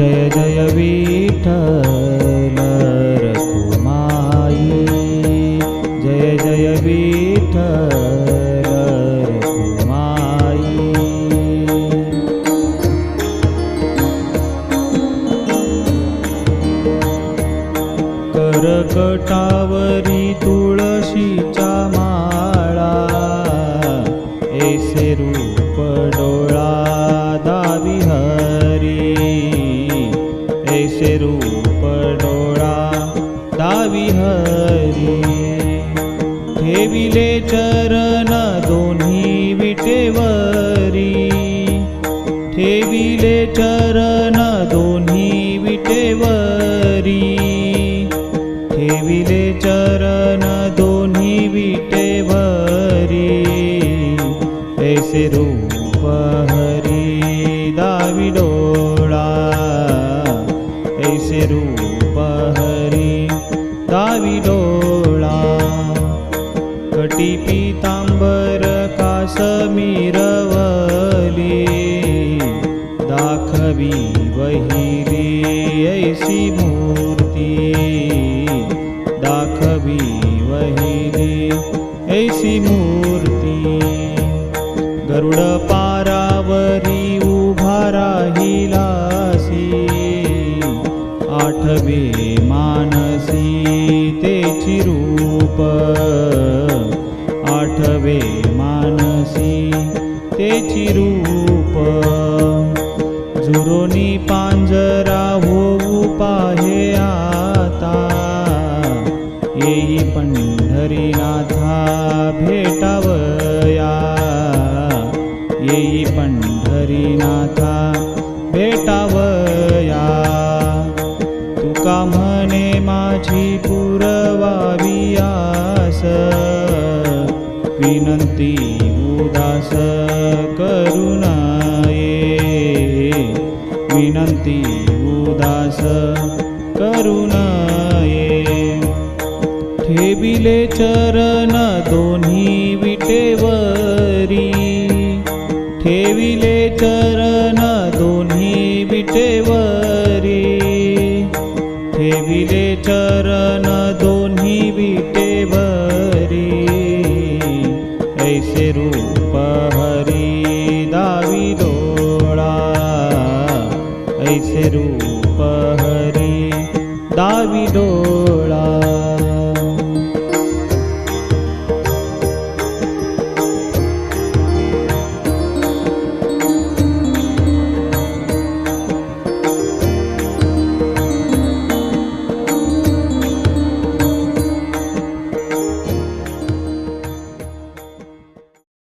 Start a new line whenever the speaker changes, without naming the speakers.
जय जय विठ्ठल रखुमाई जय जय विठ्ठल रखुमाई करकटावरी तुळशीचा माळा तैसे रूप डोळा दावी हरी. ठेविले चरण दोन्ही विटेवरी ठेविले चरण दोन्ही विटेवरी ठेविले चरण दोन्ही विटेवरी तैसे रूप समीरवली दाखवी वहिली ऐसी मूर्ती दाखवी वहिली ऐसी मूर्ती गरुड पारावरी उभा राहिलासी आठवे मानसी ते चिरूप चिरूप जुरोनी झुरोनी पांजरा होऊ पाहे आता। येई पंढरीनाथा भेटावया। येई पंढरीनाथा भेटावया। तुका म्हणे माझी पुरवावी आस। विनंती उदास। करुणाये विनंती उदास करू ठेविले चरण दोन्ही विटेवरी. ठेविले चरण दोन्ही विटेवरी. ठेविले चरण दोन्ही विटेवरी. ऐसे रूपा रूप हरी दावी डोळा